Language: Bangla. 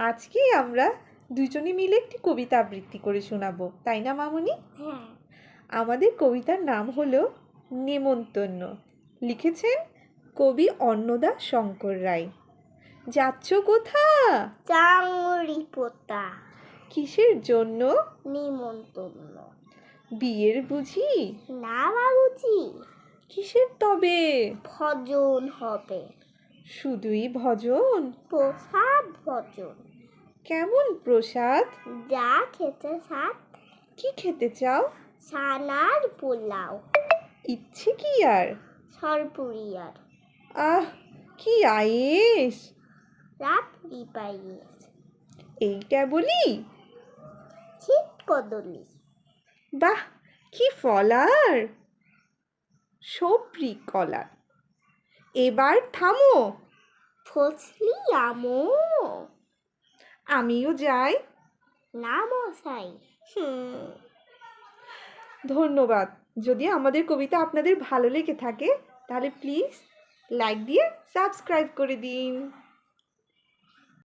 আজকে আমরা দুজনে মিলে একটি কবিতা আবৃত্তি করে শোনাবো তাই না মামুনি? হ্যাঁ। আমাদের কবিতার নাম হলো নেমন্তন্ন। লিখেছেন কবি অন্নদা শঙ্কর রায়। যাচ্ছ কোথা চাংড়ি পোতা। কিসের জন্য? নিমন্তন্ন। বিয়ের বুঝি? না বাবুজি। কিসের তবে? ভজন হবে। শুধুই ভজন? প্রসাদ ভজন। কেমন প্রসাদ? যা খেতে সাত কি খেতে চাও? সানার পোলাও। ইচ্ছে কি আর? সরপুরি আর। আহ কি আয়েস রাপড়ি পাইয়েস। এইটা বলি? ছিট কদলি। বাহ কি ফলার সবরি কলার। এবার থামো। ফসলি আমো। আমিও যাই। না মশাই। ধন্যবাদ। যদি আমাদের কবিতা আপনাদের ভালো লেগে থাকে তাহলে প্লিজ লাইক দিয়ে সাবস্ক্রাইব করে দিন।